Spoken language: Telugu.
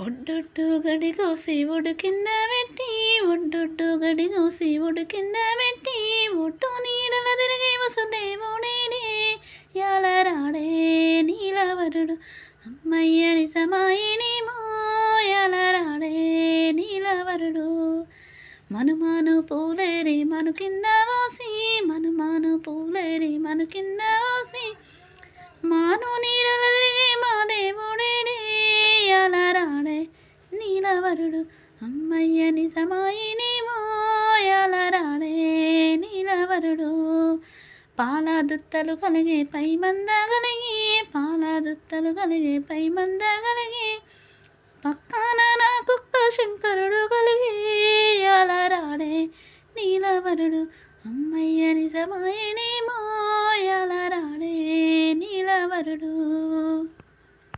ఒడ్డొడ్డు గడిగో శివుడు కింద పెట్టి ఒడ్డొడ్డు గడిగో శివుడు కింద పెట్టి ఒట్టు నీడల తిరిగి వసుదేవుడేనే యాలరాడే నీలవరుడు. అమ్మయ్య నిజమాయినేమో యాలరాడే నీలవరుడు. మనుమాను పూలేరి మను కింద వాసి మనుమాను పూలేరి మను కింద వాసి మాను నీలవరుడు అమ్మయ్య నిజమాయినేమో యాలరాడే నీలవరుడు. పాల దుత్తలు కలిగే పై మంద కలిగి పాల దుత్తలు కలిగే పై మంద కలిగి పక్కన నా కుక్క శంకరుడు కలిగి యాలరాడే నీలవరుడు. అమ్మయ్య నిజమాయనేమో యాలరాడే నీలవరుడు.